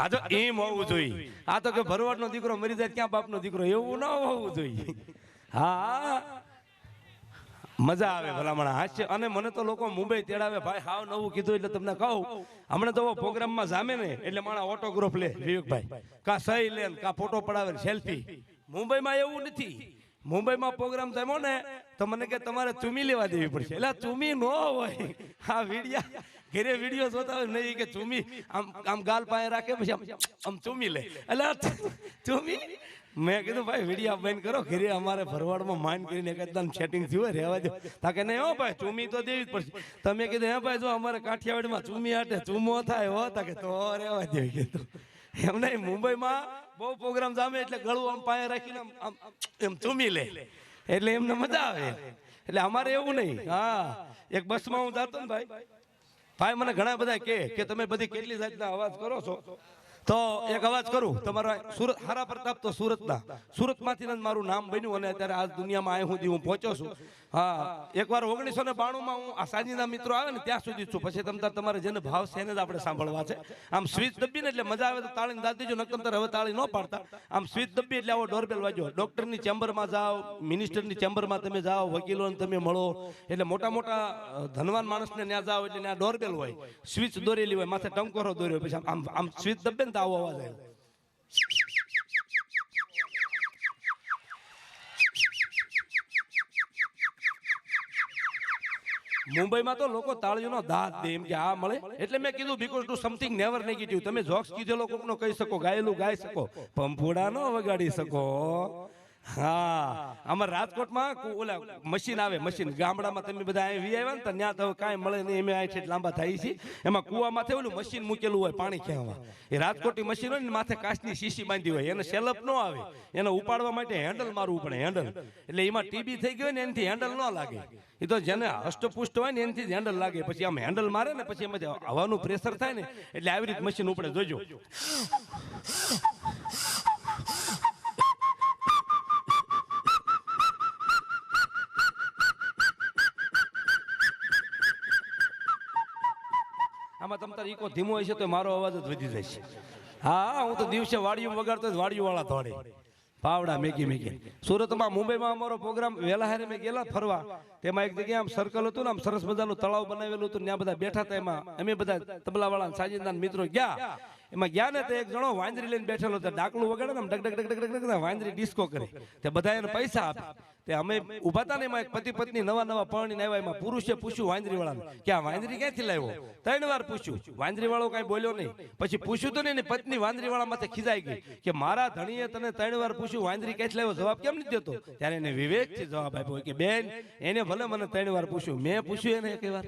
આ તો એમ હોવું જોઈએ. આ તો કે ભરવાડનો દીકરો મરી જાય ક્યાં બાપનો દીકરો? એવું ન હોવું જોઈએ. હા. મજા આવે ભલામણ. હાસ્ય અને મને તો લોકો મુંબઈ તેડાવે. ભાઈ, હાવ નવું કીધું એટલે તમને કહું. હમણાં તો પ્રોગ્રામમાં જામે ને, એટલે મારા ઓટોગ્રાફ લે, વિવેકભાઈ. કા સહી લે ને, કા ફોટો પડાવે સેલ્ફી મુંબઈમાં એવું નથી. મુંબઈમાં પ્રોગ્રામ થયો ને, તો મને કે તમારે ચૂમી લેવા દેવી પડશે. એટલે ચૂમી ન હોય. આ વિડિયા ઘરે વીડિયો જોતા હોય નહીં કે ચૂમી આમ આમ ગાલ પાસે રાખે પછી આમ આમ ચૂમી લે. એટલે ચૂમી મેં? કીધું, ભાઈ વીડિયો બંધ કરો, ઘરે અમારે ભરવાડમાં માઇન્ડ કરીને એકદમ સેટિંગ થયું હોય, રહેવા દો. તા કે નહીં હો ભાઈ ચૂમી તો દેવી જ પડશે. તમે કીધું, હે ભાઈ, જો અમારે કાઠિયાવાડમાં ચૂમી આટે ચૂમો થાય હો. તા કે, તો રહેવા દે. કીધું, એમ નહીં, મુંબઈમાં બહુ પ્રોગ્રામ જામે એટલે ગળું આમ પાસે રાખીને આમ એમ ચૂમી લે. એટલે એમને મજા આવે. એટલે અમારે એવું નહીં. હા, એક બસમાં હું જાતો ને ભાઈ ભાઈ, મને ઘણા બધા કે તમે બધી કેટલી જાતના અવાજ કરો છો? તો એક અવાજ કરું, તમારા સુરત, હારા પ્રતાપ તો સુરતના. માંથી મારું નામ બન્યું અને અત્યારે આજ દુનિયામાં અહીં હું પહોંચ્યો છું. હા, એકવાર ઓગણીસો ને બાણુંમાં હું આ સાંજીના મિત્રો આવે ને ત્યાં સુધી છું. પછી તમતા તમારે જેને ભાવ છે એને જ આપણે સાંભળવા છે. આમ સ્વિચ દબીને એટલે મજા આવે તો તાળીને દાદી જો નકમતર હવે તાળી ન પાડતા. આમ સ્વીચ દબી એટલે આવો ડોરબેલ વાજો ડોક્ટરની ચેમ્બરમાં જાઓ, મિનિસ્ટરની ચેમ્બરમાં તમે જાઓ, વકીલોને તમે મળો. એટલે મોટા મોટા ધનવાન માણસને ત્યાં જાઓ એટલે ત્યાં ડોરબેલ હોય. સ્વિચ દોરેલી હોય, માથે ટંકોરો દોર્યો. પછી આમ આમ સ્વીચ દબે ને તો આવો અવાજ આવે મુંબઈમાં તો લોકો તાળીઓનો દાંત દે એમ કે આ મળે. એટલે મેં કીધું because to something never negative તમે જોક્સ કીધેલો કોકનો કહી શકો, ગાયેલું ગાઈ શકો. પંફોડા નો વગાડી શકો. હા અમાર રાજકોટમાં મશીન આવે, મશીન. ગામડામાં બધા વી આવ્યા ત્યાં તો મળે નહીં લાંબા થાય છે. એમાં કુવામાં ઓલું મશીન મૂકેલું હોય, પાણી ખેંચવા એ રાજકોટની મશીન હોય ને, માથે કાચની શીશી બાંધી હોય, એને સેલપ ન આવે. એને ઉપાડવા માટે હેન્ડલ મારવું પડે હેન્ડલ એટલે એમાં ટીબી થઈ ગયો ને, એનાથી હેન્ડલ ન લાગે. એ તો જેને હષ્ટપુષ્ટ હોય ને, એનાથી હેન્ડલ લાગે. પછી આમ હેન્ડલ મારે ને, પછી એમાં હવાનું પ્રેશર થાય ને, એટલે આવી રીતે મશીન ઉપડે. જોજો. આમાં ઈકો ધીમો હશે તો મારો અવાજ જ વધી જાય હા, હું તો દિવસે વાડીઓ વગાડતો વાળા ધોડે પાવડા મેગી મેગી. સુરતમાં મુંબઈમાં અમારો પ્રોગ્રામ વેલાહારે મેં ગયેલા ફરવા. તેમાં એક જગ્યાએ આમ સર્કલ હતું ને, આમ સરસ મજાનું તળાવ બનાવેલું હતું ત્યાં બધા બેઠા હતા એમાં. અમે બધા તબલા વાળા સાજીદાન મિત્રો ગયા. એમાં ગયા ને તે એક જણો વાંદરી લઈને બેઠેલો હતો, ડાકલું વગાડે ને ડગ ડગ ડગ ડગ ડગ વાંદરી ડિસ્કો કરે. તે બધા એને પૈસા આપે. તે અમે ઊભા હતા ને એમાં એક પતિ પત્ની નવા નવા પરણીને આવ્યા, એમાં પુરુષે પૂછ્યું વાંદરી વાળાને કે આ વાંદરી ક્યાંથી લાવ્યો? ત્રણ વાર પૂછ્યું. વાંદરી વાળો કાંઈ બોલ્યો નહીં. પછી પૂછ્યું તો નહીં પત્ની વાંદરી વાળા માથે ખીજાઈ ગઈ કે મારા ધણીએ તને ત્રણ વાર પૂછ્યું વાંદરી ક્યાંથી લાવ્યો? જવાબ કેમ નથી દેતો? ત્યારે એને વિવેકથી જવાબ આપ્યો કે, બેન, એને ભલે મને ત્રણ વાર પૂછ્યું. મેં પૂછ્યું એને એક વાર.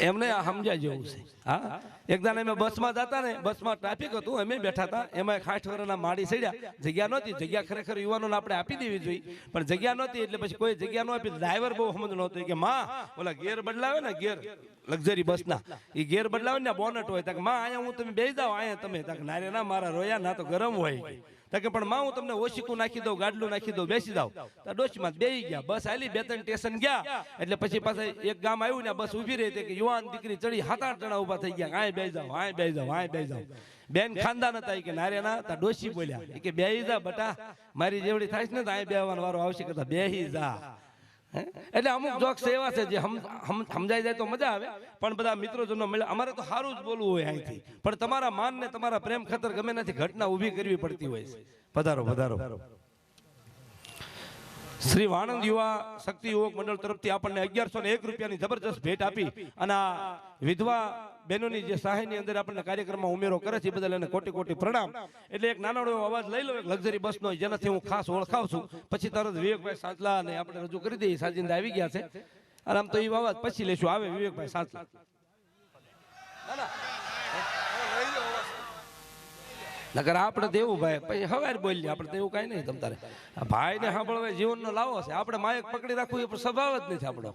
એમને આ સમજાય જેવું છે. હા? એક દાડે અમે બસમાં જતા ને, બસમાં ટ્રાફિક હતું, અમે બેઠા હતા, એમાં ખાઠ વરના માડી સડ્યા. જગ્યા નહોતી, જગ્યા ખરેખર યુવાનોને આપણે આપી દેવી જોઈએ. પણ જગ્યા નહોતી એટલે પછી કોઈ જગ્યા ન આપી ડ્રાઈવર બહુ સમજ નહોતો કે માં, ઓલા ગેર બદલાવે ને ગેર, લક્ઝરી બસના. એ ગેર બદલાવે ને બોનટ હોય તકમાં, અહીંયા હું તમે બેસી જાઓ, અહીંયા તમે. તક નારે ના, મારા રોયા, ના તો ગરમ હોય. કે પણ માં હું તમને ઓશીકું નાખી દઉં, ગાડલું નાખી દઉં, બેસી જાવ તો ડોશમાં બેસી ગયા. બસ આલી બે ત્રણ સ્ટેશન ગયા. એટલે પછી પાછા એક ગામ આવ્યું ને બસ ઊભી રહી કે યુવાન દીકરી ચડી હાથ આઠ જણા ઊભા થઈ ગયા. આય બેસી જાવ આય બેસી જાવ આય બેસી જાવ બેન ખાનદાન હતા. કે નારે ના, તા ડોશી બોલ્યા. કે બેહી જા બટા, મારી જેવડી થાય છે ને તો આય બેવાનો વારો આવશે કે બેહી જા? એટલે અમુક જોક્સ એવા છે જે સમજાઈ જાય તો મજા આવે પણ બધા મિત્રો જનો મળે. અમારે તો સારું જ બોલવું હોય અહીંથી. પણ તમારા માન ને તમારા પ્રેમ ખતર ગમે નથી ઘટના ઊભી કરવી પડતી હોય છે. પધારો પધારો. શ્રી વાણંદ યુવા શક્તિ યુવક મંડળ તરફથી આપણને અગિયારસો ને એક રૂપિયાની જબરજસ્ત ભેટ આપી અને આ વિધવા બહેનોની જે સહાયની અંદર આપણને કાર્યક્રમમાં ઉમેરો કરે છે બદલ એને કોટી કોટી પ્રણામ. એટલે એક નાનોડો અવાજ લઈ લો, એક લક્ઝરી બસનો, જેનાથી હું ખાસ ઓળખાવ છું પછી તરત વિવેકભાઈ સાંચલા ને આપણે રજૂ કરી દઈએ, સાજિંદા આવી ગયા છે. અને આમ તો એ અવાજ પછી લેશું. આવે વિવેકભાઈ સાંચલા. નકર આપણે તેવું ભાઈ, પછી હવાર બોલીએ, આપણે તેવું કાંઈ નહીં તમ તારે. ભાઈને સાંભળવા જીવનનો લાવો છે. આપણે માયક પકડી રાખવું એ પણ સ્વભાવ જ નથી આપણો.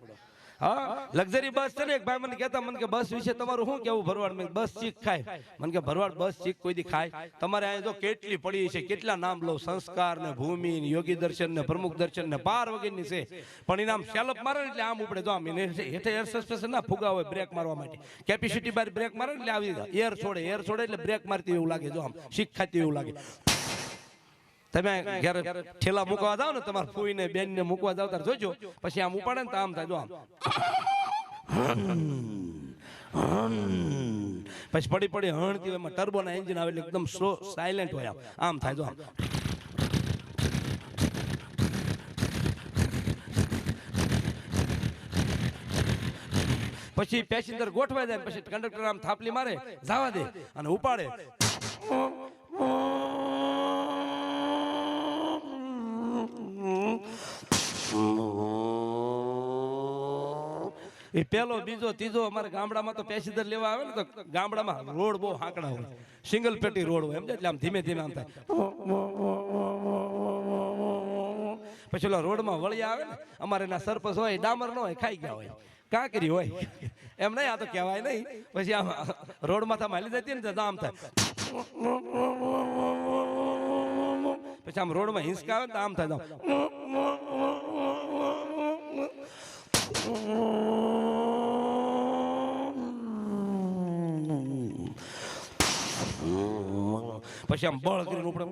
હા લક્ઝરી બસ છે ને, એક ભાઈ મને કહેતા, મને કે બસ વિશે તમારું શું કેવું ભરવાડ મેં બસ ચીક ખાય. મને કે, ભરવાડ, બસ ચીક કોઈ દી ખાય? તમારે અહીંયા જો કેટલી પડી છે, કેટલા નામ લો, સંસ્કાર ને ભૂમિ ને યોગી દર્શન ને પ્રમુખ દર્શન ને પાર વગેરેની છે. પણ એને આમ સેલપ મારે એટલે આમ ઉપડે, જો આમ એને હેઠે એર સસ્પેન્શન ના ફુગા હોય બ્રેક મારવા માટે. કેપેસિટી બાર બ્રેક મારે એટલે આવી એર છોડે એર છોડે એટલે બ્રેક મારતી એવું લાગે, જો આમ શીખ ખાતી એવું લાગે. તમે ઘેર ઠેલા મૂકવા જાવ ને, તમારા ફૂઈને બેન ને મૂકવા જાવ ત્યારે જોજો. પછી આમ ઉપાડે ને તો આમ થાય, જો આમ. પછી પડી પડી હણતી એમાં ટર્બો ના એન્જિન આવે એટલે એકદમ સ્લો સાયલેન્ટ હોય આમ. થાય, જો આમ. પછી પેસેન્જર ગોઠવાઈ જાય પછી કંડક્ટર આમ થાપલી મારે, જવા દે અને ઉપાડે. એ પેલો બીજો ત્રીજો અમારે ગામડામાં તો પેસેન્જર લેવા આવે ને તો ગામડામાં રોડ બહુ હાંકડા હોય. સિંગલ પેટી રોડ હોય એમ એટલે આમ ધીમે ધીમે આમ થાય. પછી ઓલા રોડમાં વળી આવે ને, અમારે એના સરપંચ હોય, ડામર ન હોય, ખાઈ ગયા હોય. કાંકરી હોય. એમ નહીં, આ તો કહેવાય નહીં. પછી આમ રોડમાં તમે હાલી જતી ને દામ આમ થાય. પછી આમ રોડમાં હિંચકા આવે ને આમ થાય પછી આમ બળ કરીને ઉપડે.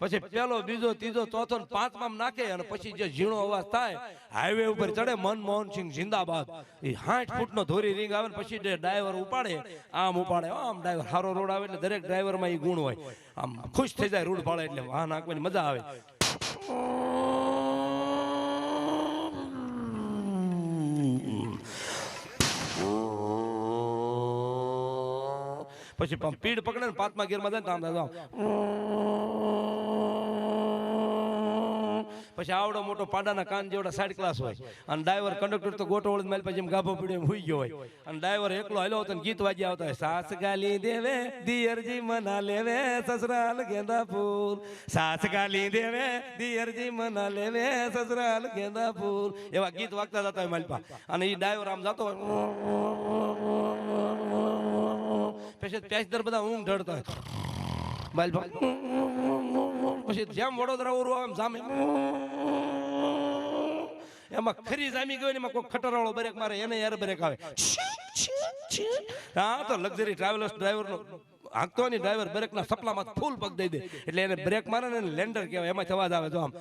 પછી પેલો, બીજો, ત્રીજો, ચોથો ને પાંચમાં નાખે અને પછી જે ઝીણો અવાજ થાય હાઈવે ઉપર ચડે મનમોહન સિંહ જિંદાબાદ. એ સાઠ ફૂટનો ધોરી રીંગ આવે પછી જે ડ્રાઈવર ઉપાડે, આમ ઉપાડે, આમ ડ્રાઈવર હારો રોડ આવે એટલે દરેક ડ્રાઈવરમાં એ ગુણ હોય. આમ ખુશ થઈ જાય રૂડ પાડે એટલે વાહન નાખવાની મજા આવે. પછી પીડ પકડે ને પાંચમા ગેરમાં જાય ને આમ. પછી આવડો મોટો પાડાના કાન જેવડા સાઈડ ક્લાસ હોય. અને ડ્રાઈવર કંડક્ટર તો ગોટો વળી મારી પછી ગાભો પીડ્યો એમ ગયો હોય. અને ડ્રાઈવર એકલો હાલ્યો હતો ગીત વાગ્યા આવતા હોય. સાસ ગાલી દેવે, દિયરજી મના લેવે, સસરાલ ગેંદા ફૂલ સાસ ગાલી દેવે, દિયરજી મના લેવે, સસરાલ ગેંદા ફૂલ એવા ગીત વાગતા જતા હોય માલપા અને એ ડ્રાઈવર આમ જતો હોય. પછી પેસેન્જર બધા ઊંઘ ઢળતા હોય પછી જેમ વડોદરા ઉરવા આમ સામે એમાં ખરી જામી ગયો ને એમાં કોઈ ખટરવાળો બ્રેક મારે, એને યાર બ્રેક આવે. હા, તો લક્ઝરી ટ્રાવેલર્સ ડ્રાઈવરનો હાંકતો ને ડ્રાઈવર બ્રેકના સપલામાં ફૂલ પગ દઈ દે. એટલે એને બ્રેક મારે ને લેન્ડર કહેવાય, એમાં અવાજ આવે તો આમ.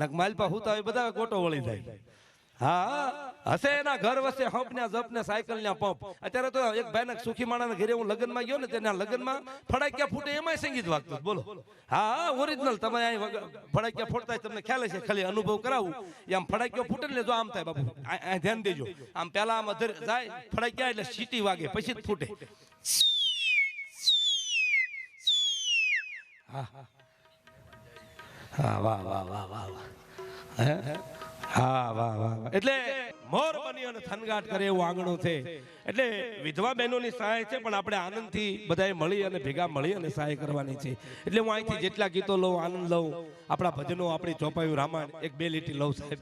નક માલપા હુતા હોય, બધા ગોટો વળી જાય. હા, હશે એના ઘર વસે હંપ ને જપ ને સાયકલ ને પંપ. અત્યારે તો એક ભાઈ ને સુખી માણા ઘરે હું લગ્નમાં ગયો ને, તેના લગ્નમાં ફડાક્યા ફૂટે એમાંય સંગીત વાગતું બોલો. હા ઓરિજિનલ તમે અહીં ફડાક્યા ફોડતા તમને ખ્યાલ છે ખાલી અનુભવ કરાવું. આમ ફડાક્યો ફૂટે ને જો આમ થાય, બાપુ ધ્યાન દેજો. આમ પેલા આમ અધર જાય, ફડાક્યા એટલે સીટી વાગે, પછી જ ફૂટે. હા હા. હા, વાહ વાહ વાહ વાહ વાહ. હે? હા અને થનગાટ કરે એવું આંગણું છે. એટલે વિધવા બહેનોની સહાય છે, પણ આપણે આનંદથી બધાએ મળી અને ભેગા મળી અને સહાય કરવાની છે. એટલે હું અહીંથી જેટલા ગીતો લઉં, આનંદ લઉં, આપણા ભજનો આપણી ચોપાયું રામાયણ એક બે લીટી લઉં સાહેબ.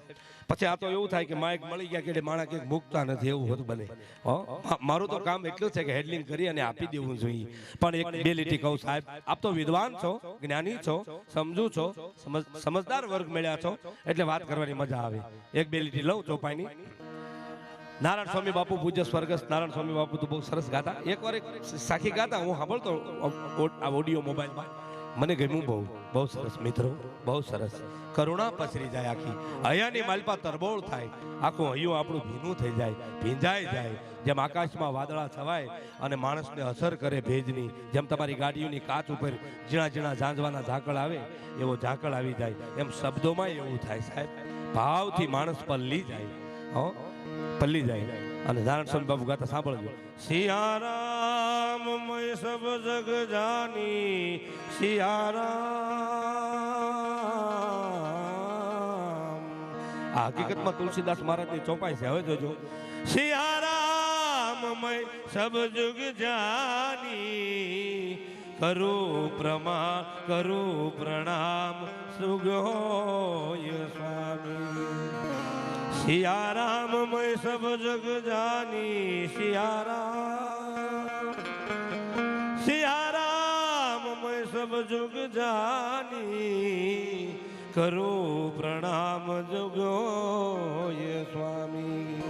પછી આ તો એવું થાય કે માઇક મળી ગયા કે માણા કંઈક મૂકતા નથી, એવું હોતું બને? મારું તો કામ એટલું છે કે હેડલિંગ કરી અને આપી દેવું જોઈએ. પણ એક બે લીટી કહું, સાહેબ, આપ તો વિદ્વાન છો, જ્ઞાની છો, સમજુ છો સમજદાર વર્ગ મળ્યા છો, એટલે વાત કરવાની મજા આવે. એક બે લીટી લઉં ચોપાઈની. નારાયણ સ્વામી બાપુ પૂજ્ય સ્વર્ગસ્થ નારાયણ સ્વામી બાપુ તો બહુ સરસ ગાતા. એકવાર એક સાખી ગાતા, હું સાંભળતો આ ઓડિયો મોબાઈલમાં. મને ગમ્યું બહુ બહુ સરસ મિત્રો, બહુ સરસ. કરુણા પસરી જાય આખી. અહીંયાની માલપા તરબોળ થાય. આખું અહીંયું આપણું ભીનું થઈ જાય, ભીંજાઈ જાય. જેમ આકાશમાં વાદળા છવાય અને માણસને અસર કરે ભેજની, જેમ તમારી ગાડીઓની કાચ ઉપર ઝીણા ઝીણા ઝાંઝવાના ઝાકળ આવે, એવો ઝાકળ આવી જાય. એમ શબ્દોમાં એવું થાય સાહેબ. ભાવથી માણસ પલ્લી જાય. હો, પલ્લી જાય. અને નારાયણ સ્વામી બાબુ ગાતા સાંભળજો. સિયારામ મય સબ જગ જાની, સિયારામ. આ હકીકતમાં તુલસીદાસ મહારાજની ચોપાઈ છે, હવે જોજો. સિયારામ મય સબ જગ જાની, કરું પ્રમા કરું પ્રણામ, સુગોય સ્વામી. સિયારામ મય સબ જગ જાની, સિયારામ. જગ જાની, કરું પ્રણામ જગોય સ્વામી.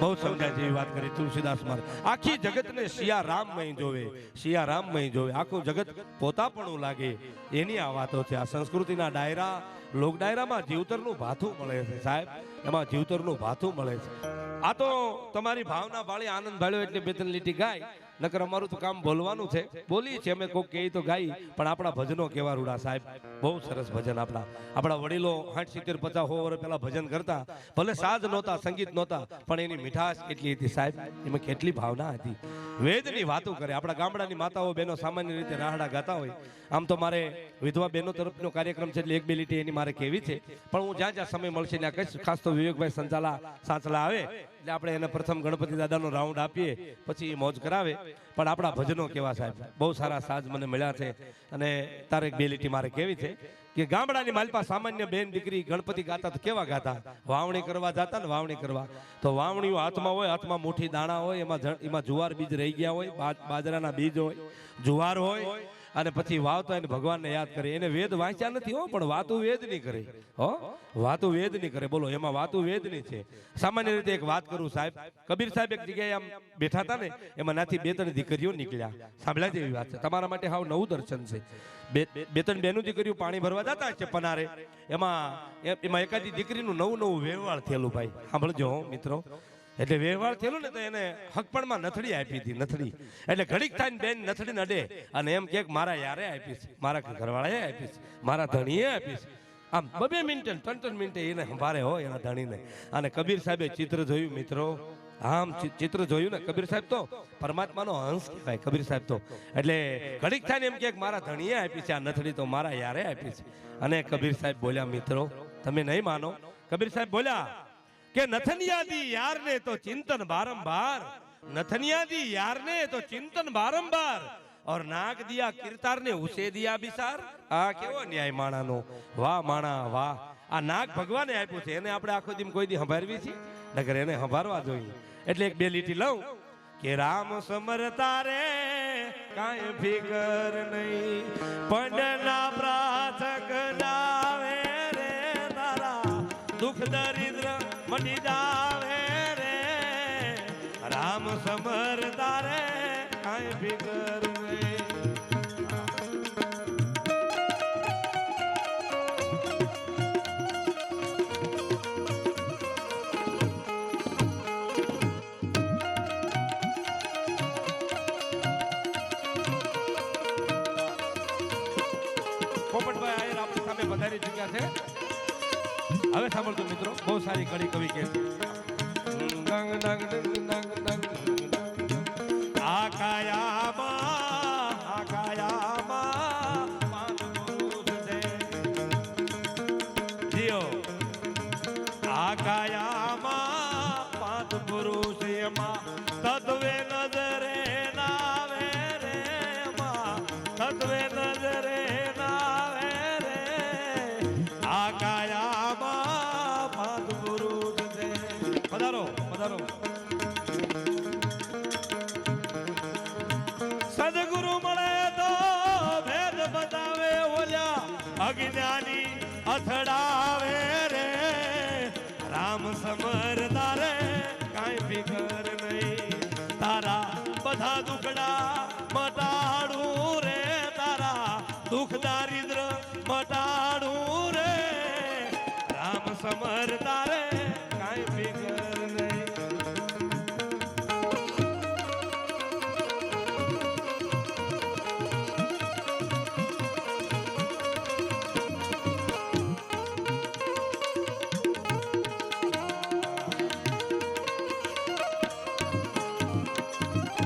બહુ સમજાય જેવી વાત કરી તુલસીદાસ મારે. આખી જગતને સિયા રામમય જોવે સિયા રામમય જોવે. આખું જગત પોતાપણું લાગે. એની આ વાતો છે. આ સંસ્કૃતિના ડાયરા, લોક ડાયરામાં જીવતરનું ભાથું મળે છે, સાહેબ. એમાં જીવતરનું ભાથું મળે છે. આ તો તમારી ભાવના ભાળી આનંદ ભાળ્યો એટલે બે લીટી ગાય નકર અમારું તો કામ બોલવાનું છે. બોલીએ છીએ અમે કોઈ કહી તો ગાઈ, પણ આપણા ભજનો કેવા રૂડા સાહેબ. બહુ સરસ ભજન આપણા. આપણા વડીલો આઠ સિત્તેર, પચાસ, સો વર્ષ પહેલાં ભજન કરતા. ભલે સાજ નહોતા, સંગીત નહોતા, પણ એની મીઠાશ કેટલી હતી સાહેબ. એમાં કેટલી ભાવના હતી. વેદની વાતો કરે. આપણા ગામડાની માતાઓ, બહેનો સામાન્ય રીતે રાહડા ગાતા હોય. આમ તો મારે વિધવા બહેનો તરફનો કાર્યક્રમ છે એટલે એક બે લીટી એની મારે કેવી છે. પણ હું જ્યાં જ્યાં સમય મળશે ત્યાં કહીશ. ખાસ તો વિવેકભાઈ સંચાલા સાંચલા આવે એટલે આપણે એને પ્રથમ ગણપતિ દાદાનો રાઉન્ડ આપીએ, પછી એ મોજ કરાવે. પણ આપણા ભજનો કેવા સાહેબ? બહુ સારા સાજ મને મળ્યા છે અને તારે બે લીટી મારે કેવી છે કે ગામડાની માલપા સામાન્ય બેન દીકરી ગણપતિ ગાતા તો કેવા ગાતા? વાવણી કરવા જતા ને વાવણી કરવા. તો વાવણીઓ હાથમાં હોય, હાથમાં મુઠ્ઠી દાણા હોય, એમાં એમાં જુવાર બીજ રહી ગયા હોય બાજરાના બીજ હોય, જુવાર હોય અને પછી વાવતો એને ભગવાનને યાદ કરે. એને વેદ વાંચ્યા નથી હો, પણ વાતું વેદ નહીં કરે. હો? વાતું વેદ નહીં કરે. બોલો, એમાં વાતું વેદ નહીં છે. સામાન્ય રીતે એક વાત કરું સાહેબ. કબીર સાહેબ એક જગ્યાએ આમ બેઠા હતા ને, એમાં નાથી બે ત્રણ દીકરીઓ નીકળ્યા. સાંભળ્યા જેવી વાત છે. તમારા માટે હાવ નવું દર્શન છે. બે ત્રણ બેનું દીકરીઓ પાણી ભરવા જતા છે પનારે. એમાં એમાં એકાદી દીકરીનું નવું નવું વ્યવહાર થયેલું ભાઈ. સાંભળજો મિત્રો. એટલે વ્યવહાર થયેલો ને તો એને હકપણમાં નથડી આપી હતી નથડી એટલે ઘડીક થાય બેન નથડી નડે. અને એમ કે મારા યારે આપીશ મારા ઘરવાળાએ આપીશ મારા ધણીએ આપીશ આમ બબે મિનિટે ત્રણ ત્રણ મિનિટે એને સંભાળે હોય એના ધણીને. અને કબીર સાહેબે ચિત્ર જોયું, મિત્રો. આમ ચિત્ર જોયું ને કબીર સાહેબ તો પરમાત્માનો હંસ કહેવાય, કબીર સાહેબ તો. એટલે ઘડીક થાય એમ કે મારા ધણીએ આપી છે, આ નથડી તો મારા યારે આપી છે. અને કબીર સાહેબ બોલ્યા, મિત્રો, તમે નહીં માનો. કબીર સાહેબ બોલ્યા કે નથનિયાદી યારને તો ચિંતન બારંબાર નથનિયાદી યારને તો ચિંતન બારંબાર ઓર નાગ દિયા કિરતાર ઉસે દિયા બિસાર આ કેવો ન્યાય માણાનો? વાહ માણા, વાહ. આ નાગ ભગવાને આપ્યું છે. એને આપણે આખો દી કોઈ દી સંભાળવી છે? નગર એને સંભાળવા જોઈએ. એટલે એક બે લીટી લઉં. કે રામ સમરતા રે, કાંઈ ફિકર નહીં. પંડના પ્રાથક મટી જાવે રે રામ સમરતા રે કાંઈ ફિકર નહીં પોપટભાઈ આયર આપણી સામે વધારી ચૂક્યા છે હવે સાંભળજો મિત્રો બહુ સારી કડી કવિ કે છે. અથડાવે રે. રામ સમર તારે કાંઈ ફિકર નહીં. તારા બધા દુખડા મટાડું રે. તારા દુઃખ દારિદ્ર મટાડું રે. રામ સમર